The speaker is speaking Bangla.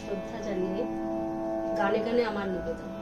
শ্রদ্ধা জানিয়ে গানে গানে আমার নিবেদন।